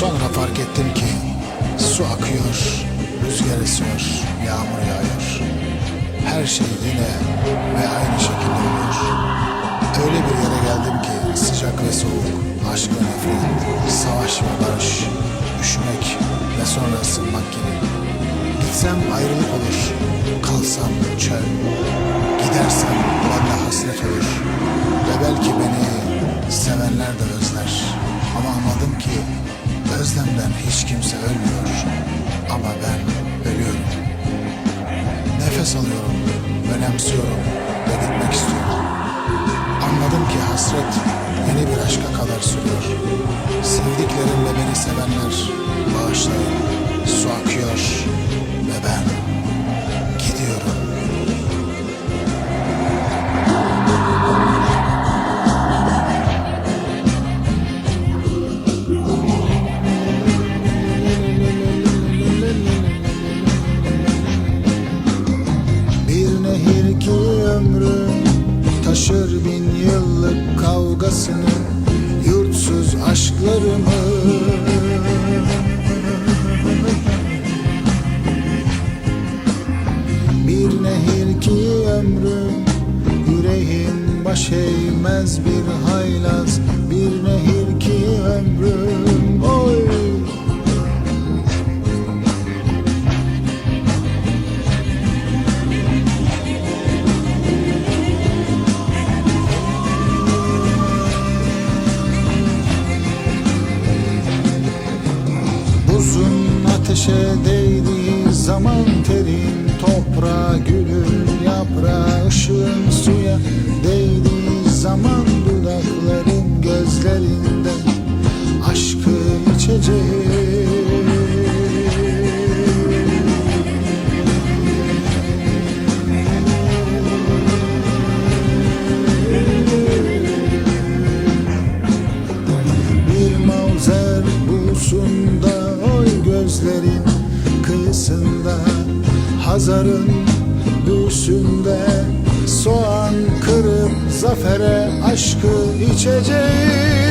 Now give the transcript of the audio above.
Sonra fark ettim ki su akıyor, rüzgar esiyor, yağmur yağıyor. Her şey yine ve aynı şekilde oluyor. Öyle bir yere geldim ki sıcak ve soğuk, aşk ve nefret, savaş ve barış, üşümek ve sonra ısınmak gibi. Gitsem ayrılık olur, kalsam çöl, gidersem bana hasret olur ve belki beni sevenler de özler.'' Özlemden hiç kimse ölmüyor. Ama ben ölüyorum. Nefes alıyorum, önemsiyorum ve gitmek istiyorum. Anladım ki hasret yeni bir aşka kadar sürüyor. Sevdiklerim ve beni sevenler bağışlayın. Su akıyor ve ben Yurtsuz aşklarımı Bir nehir ki ömrüm Yüreğim baş eğmez bir haylaz. Bir nehir ki ömrüm ateşe değdiği zaman terin Toprağa gülün yaprağı ışığın suya Değdiği kıyısında Hazarın büyüsünde soğan kırıp zafere aşkı içeceğim